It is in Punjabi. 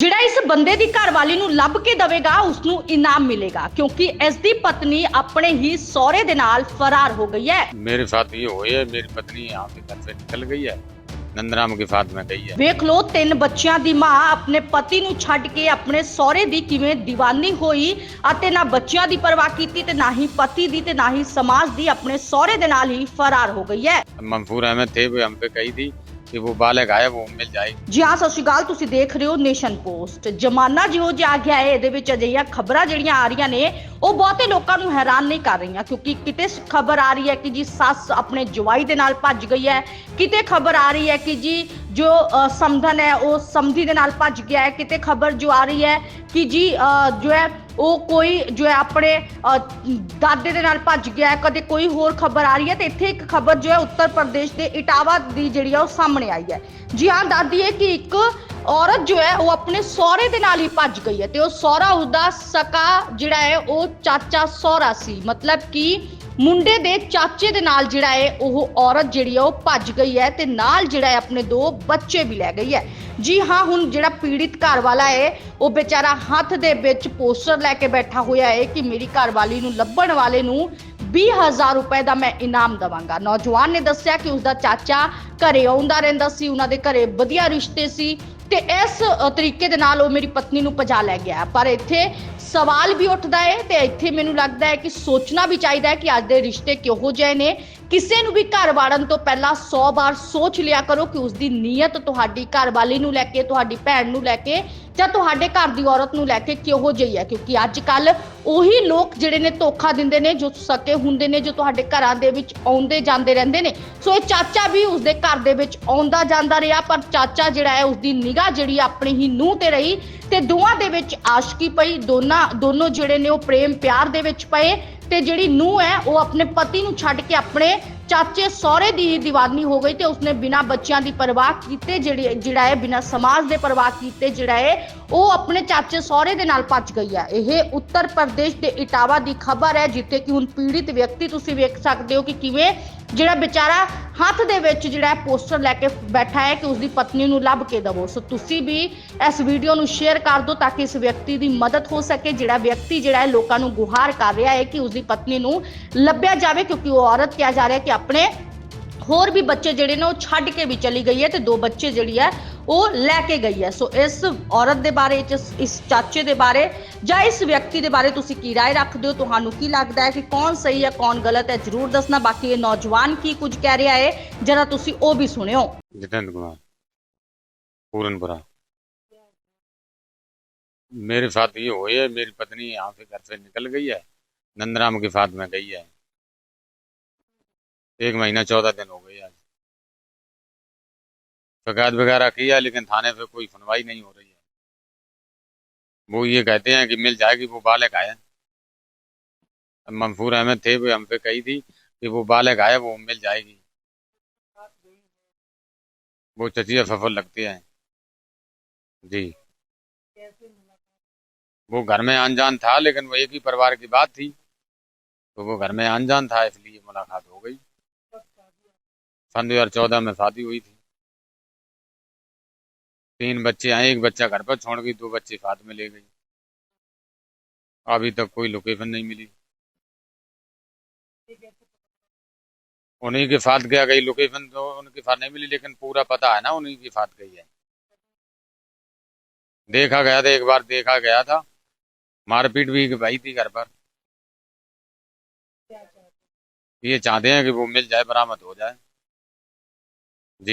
ਜਿਹੜਾ ਇਸ ਬੰਦੇ ਦੀ ਘਰਵਾਲੀ ਨੂੰ ਲੱਭ ਕੇ ਦੇਵੇਗਾ ਉਸ ਨੂੰ ਇਨਾਮ ਮਿਲੇਗਾ ਕਿਉਂਕਿ ਇਸ ਦੀ ਪਤਨੀ ਆਪਣੇ ਹੀ ਸਹੁਰੇ ਦੇ ਨਾਲ ਫਰਾਰ ਹੋ ਗਈ ਹੈ। मेरे साथ ये हुए है मेरी पत्नी यहाँ से घर से निकल गई है नंदराम के साथ में गई है ਵੇਖ ਲੋ ਤਿੰਨ ਬੱਚਿਆਂ ਦੀ ਮਾਂ ਆਪਣੇ ਪਤੀ ਨੂੰ ਛੱਡ ਕੇ ਆਪਣੇ ਸਹੁਰੇ ਦੀ ਕਿਵੇਂ دیਵਾਨੀ ਹੋਈ ਅਤੇ ਨਾ ਬੱਚਿਆਂ ਦੀ ਪਰਵਾਹ ਕੀਤੀ ਤੇ ਨਾ ਹੀ ਪਤੀ ਦੀ ਤੇ ਨਾ ਹੀ ਸਮਾਜ ਦੀ ਆਪਣੇ ਸਹੁਰੇ ਦੇ ਨਾਲ ਹੀ ਫਰਾਰ ਹੋ ਗਈ ਹੈ। मंफूरा में थे वे हम पे गई थी कि वो बालक आए वो मिल जाएगी ਜੀ ਹਾਂ ਸਤਿ ਸ਼੍ਰੀ ਅਕਾਲ ਤੁਸੀਂ ਦੇਖ ਰਹੇ ਹੋ ਨੇਸ਼ਨ ਪੋਸਟ ਜਮਾਨਾ ਜਿਹੋ ਜਿਹਾ ਆ ਗਿਆ ਹੈ ਇਹਦੇ ਵਿੱਚ ਅਜਿਹੀਆਂ ਖਬਰਾਂ ਜਿਹੜੀਆਂ ਆ ਰਹੀਆਂ ਨੇ ਉਹ ਬਹੁਤੇ ਲੋਕਾਂ ਨੂੰ ਹੈਰਾਨ ਨਹੀਂ ਕਰ ਰਹੀਆਂ ਕਿਉਂਕਿ ਕਿਤੇ ਖਬਰ ਆ ਰਹੀ ਹੈ ਕਿ ਜੀ ਸੱਸ ਆਪਣੇ ਜਵਾਈ ਦੇ ਨਾਲ ਭੱਜ ਗਈ ਹੈ ਕਿਤੇ ਖਬਰ ਆ ਰਹੀ ਹੈ ਕਿ ਜੀ ਜੋ ਅ, ਸਮਧਨ ਹੈ ਉਹ ਸਮਧੀ ਦੇ ਨਾਲ ਭੱਜ ਗਿਆ ਹੈ ਕਿਤੇ ਖਬਰ ਜੋ ਆ ਰਹੀ ਹੈ ਕਿ ਜੀ ਅ, ਜੋ ਹੈ ਉਹ ਕੋਈ ਜੋ ਹੈ ਆਪਣੇ ਦਾਦੇ ਦੇ ਨਾਲ ਭੱਜ ਗਿਆ ਹੈ, ਕਦੇ ਕੋਈ ਹੋਰ ਖਬਰ ਆ ਰਹੀ ਹੈ, ਤੇ ਇੱਥੇ ਇੱਕ ਖਬਰ ਜੋ ਹੈ ਉੱਤਰ ਪ੍ਰਦੇਸ਼ ਦੇ ਇਟਾਵਾ ਦੀ ਜਿਹੜੀ ਆ ਉਹ ਸਾਹਮਣੇ ਆਈ ਹੈ। ਜੀ ਹਾਂ ਦੱਸਦੀ ਹੈ ਕਿ ਇੱਕ ਔਰਤ ਜੋ ਹੈ ਉਹ ਆਪਣੇ ਸਹੁਰੇ ਦੇ ਨਾਲ ਹੀ ਭੱਜ ਗਈ ਹੈ ਤੇ ਉਹ ਸਹੁਰਾ ਉਸਦਾ ਸਕਾ ਜਿਹੜਾ ਹੈ ਉਹ ਚਾਚਾ ਸਹੁਰਾ ਸੀ। ਮਤਲਬ ਕਿ ਮੁੰਡੇ ਦੇ ਚਾਚੇ ਦੇ ਨਾਲ ਜਿਹੜਾ ਹੈ, ਉਹ ਔਰਤ ਜਿਹੜੀ ਹੈ, ਉਹ ਭੱਜ ਗਈ ਹੈ ਤੇ ਨਾਲ ਜਿਹੜਾ ਹੈ, ਆਪਣੇ ਦੋ ਬੱਚੇ ਵੀ ਲੈ ਗਈ ਹੈ। ਜੀ ਹਾਂ, ਹੁਣ ਜਿਹੜਾ ਪੀੜਿਤ ਘਰ ਵਾਲਾ ਹੈ, ਉਹ ਵਿਚਾਰਾ ਹੱਥ ਦੇ ਵਿੱਚ ਪੋਸਟਰ ਲੈ ਕੇ ਬੈਠਾ ਹੋਇਆ ਹੈ ਕਿ ਮੇਰੀ ਘਰਵਾਲੀ ਨੂੰ ਲੱਭਣ ਵਾਲੇ ਨੂੰ 20000 ਰੁਪਏ ਦਾ ਮੈਂ ਇਨਾਮ ਦਵਾਂਗਾ। ਨੌਜਵਾਨ ਨੇ ਦੱਸਿਆ ਕਿ ਉਸਦਾ ਚਾਚਾ ਘਰੇ ਆਉਂਦਾ ਰਹਿੰਦਾ ਸੀ, ਉਹਨਾਂ ਦੇ ਘਰੇ ਵਧੀਆ ਰਿਸ਼ਤੇ ਸੀ। ਤੇ ਇਸ ਤਰੀਕੇ ਦੇ ਨਾਲ ਉਹ ਮੇਰੀ ਪਤਨੀ ਨੂੰ ਭਜਾ ਲੈ ਗਿਆ। ਪਰ ਇੱਥੇ ਸਵਾਲ ਵੀ ਉੱਠਦਾ ਹੈ ਤੇ ਇੱਥੇ ਮੈਨੂੰ ਲੱਗਦਾ ਹੈ ਕਿ ਸੋਚਣਾ ਵੀ ਚਾਹੀਦਾ ਹੈ ਕਿ ਅੱਜ ਦੇ ਰਿਸ਼ਤੇ ਕਿਹੋ ਜਿਹੇ ਨੇ। ਕਿਸੇ ਨੂੰ ਵੀ ਘਰ ਵਾੜਨ ਤੋਂ ਪਹਿਲਾਂ 100 ਵਾਰ ਸੋਚ ਲਿਆ ਕਰੋ ਕਿ ਉਸ ਦੀ ਨੀਅਤ ਤੁਹਾਡੀ ਘਰਵਾਲੀ ਨੂੰ ਲੈ ਕੇ, ਤੁਹਾਡੀ ਭੈਣ ਨੂੰ ਲੈ ਕੇ ਜਾਂ ਤੁਹਾਡੇ ਘਰ ਦੀ ਔਰਤ ਨੂੰ ਲੈ ਕੇ ਕਿਹੋ ਜਿਹੀ ਹੈ? ਕਿਉਂਕਿ ਅੱਜ ਕੱਲ ਉਹੀ ਲੋਕ ਜਿਹੜੇ ਨੇ ਧੋਖਾ ਦਿੰਦੇ ਨੇ, ਜੋ ਸਕੇ ਹੁੰਦੇ ਨੇ, ਜੋ ਤੁਹਾਡੇ ਘਰਾਂ ਦੇ ਵਿੱਚ ਆਉਂਦੇ ਜਾਂਦੇ ਰਹਿੰਦੇ ਨੇ। ਸੋ ਇਹ ਚਾਚਾ ਵੀ ਉਸਦੇ ਘਰ ਦੇ ਵਿੱਚ ਆਉਂਦਾ ਜਾਂਦਾ ਰਿਹਾ, ਪਰ ਚਾਚਾ ਜਿਹੜਾ ਹੈ ਉਸਦੀ ਨਿਗਾਹ ਜਿਹੜੀ ਆਪਣੀ ਹੀ ਨੂੰਹ ਤੇ ਰਹੀ ਤੇ ਦੋਵਾਂ ਦੇ ਵਿੱਚ ਆਸ਼ਕੀ ਪਈ। ਦੋਨਾਂ, ਦੋਨੋਂ ਜਿਹੜੇ ਨੇ ਉਹ ਪ੍ਰੇਮ ਪਿਆਰ ਦੇ ਵਿੱਚ ਪਏ। ਤੇ ਜਿਹੜੀ ਨੂੰਹ ਹੈ, ਉਹ ਆਪਣੇ ਪਤੀ ਨੂੰ ਛੱਡ ਕੇ ਆਪਣੇ ਚਾਚੇ ਸਹੁਰੇ ਦੀ ਹੀ ਹੋ ਗਈ ਤੇ ਉਸਨੇ ਬਿਨਾਂ ਬੱਚਿਆਂ ਦੀ ਪਰਵਾਹ ਕੀਤੇ, ਜਿਹੜੀ, ਜਿਹੜਾ ਹੈ ਬਿਨਾਂ ਸਮਾਜ ਦੇ ਪਰਵਾਹ ਕੀਤੇ, ਜਿਹੜਾ ਹੈ ਉਹ ਆਪਣੇ ਚਾਚੇ ਸਹੁਰੇ ਦੇ ਨਾਲ ਭੱਜ ਗਈ ਹੈ। ਇਹ ਉੱਤਰ ਪ੍ਰਦੇਸ਼ ਦੇ ਇਟਾਵਾ ਦੀ ਖਬਰ ਹੈ, ਜਿੱਥੇ ਕਿ ਹੁਣ ਪੀੜਿਤ ਵਿਅਕਤੀ ਤੁਸੀਂ ਵੇਖ ਸਕਦੇ ਹੋ ਕਿ ਕਿਵੇਂ ਜਿਹੜਾ ਵਿਚਾਰਾ ਹੱਥ ਦੇ ਵਿੱਚ ਜਿਹੜਾ ਪੋਸਟਰ ਲੈ ਕੇ ਬੈਠਾ ਹੈ ਕਿ ਉਸਦੀ ਪਤਨੀ ਨੂੰ ਲੱਭ ਕੇ ਦਵੋ। ਸੋ ਤੁਸੀਂ ਵੀ ਇਸ ਵੀਡੀਓ ਨੂੰ ਸ਼ੇਅਰ ਕਰ ਦਿਓ ਤਾਂ ਕਿ ਇਸ ਵਿਅਕਤੀ ਦੀ ਮਦਦ ਹੋ ਸਕੇ। ਜਿਹੜਾ ਵਿਅਕਤੀ ਜਿਹੜਾ ਹੈ ਲੋਕਾਂ ਨੂੰ ਗੁਹਾਰ ਕਰ ਰਿਹਾ ਹੈ ਕਿ ਉਸਦੀ ਪਤਨੀ ਨੂੰ ਲੱਭਿਆ ਜਾਵੇ, ਕਿਉਂਕਿ ਉਹ ਔਰਤ ਕਿਹਾ ਜਾ ਰਿਹਾ ਕਿ ਆਪਣੇ ਹੋਰ ਵੀ ਬੱਚੇ ਜਿਹੜੇ ਨੇ ਉਹ ਛੱਡ ਕੇ ਵੀ ਚਲੀ ਗਈ ਹੈ ਤੇ ਦੋ ਬੱਚੇ ਜਿਹੜੀ ਹੈ ਉਹ ਲੈ ਕੇ ਗਈ ਹੈ ਸੋ ਇਸ ਔਰਤ ਦੇ ਬਾਰੇ ਇਸ- ਇਸ ਚਾਚੇ ਦੇ ਬਾਰੇ ਜਾਂ ਇਸ ਵਿਅਕਤੀ ਦੇ ਬਾਰੇ ਤੁਸੀਂ ਕੀ ਰਾਏ ਰੱਖਦੇ ਹੋ ਤੁਹਾਨੂੰ ਕੀ ਲੱਗਦਾ ਹੈ ਕਿ ਕੌਣ ਸਹੀ ਹੈ ਕੌਣ ਗਲਤ ਹੈ ਜਰੂਰ ਦੱਸਣਾ ਬਾਕੀ ਇਹ ਨੌਜਵਾਨ ਕੀ ਕੁਝ ਕਹਿ ਰਿਹਾ ਹੈ ਜਰਾ ਤੁਸੀਂ ਉਹ ਵੀ ਸੁਣਿਓ जितेंद्र कुमार पूरनपुरा मेरे साथ ये हुई है मेरी पत्नी यहाँ से घर से निकल गई है नंदराम के साथ में गई है एक महीना चौदह दिन हो गई आज। शिकायत वगैरह की है लेकिन थाने पे कोई सुनवाई नहीं हो रही है। वो ये कहते हैं कि मिल जाएगी, वो बालक अब मंफूर अहमद थे, वो हम पे कही थी कि वो बालक आए वो मिल जाएगी। वो चचिया सफल लगती है। जी। वो घर में अनजान था, लेकिन वो एक ही परिवार की बात थी। तो वो घर में अनजान था, इसलिए मुलाकात हो गई। सन दो हज़ार चौदह में शादी हुई थी। तीन बच्चे आए, एक बच्चा घर पर छोड़ गई, दो बच्चे साथ में ले गई। अभी तक कोई लोकेशन नहीं मिली। उन्हीं के साथ गया, गई लोकेशन तो उनके साथ नहीं मिली, लेकिन पूरा पता है ना उन्हीं के साथ गई है। देखा गया था, एक बार देखा गया था। मारपीट भी भाई थी घर पर। ये चाहते हैं कि वो मिल जाए, बरामद हो जाए। জি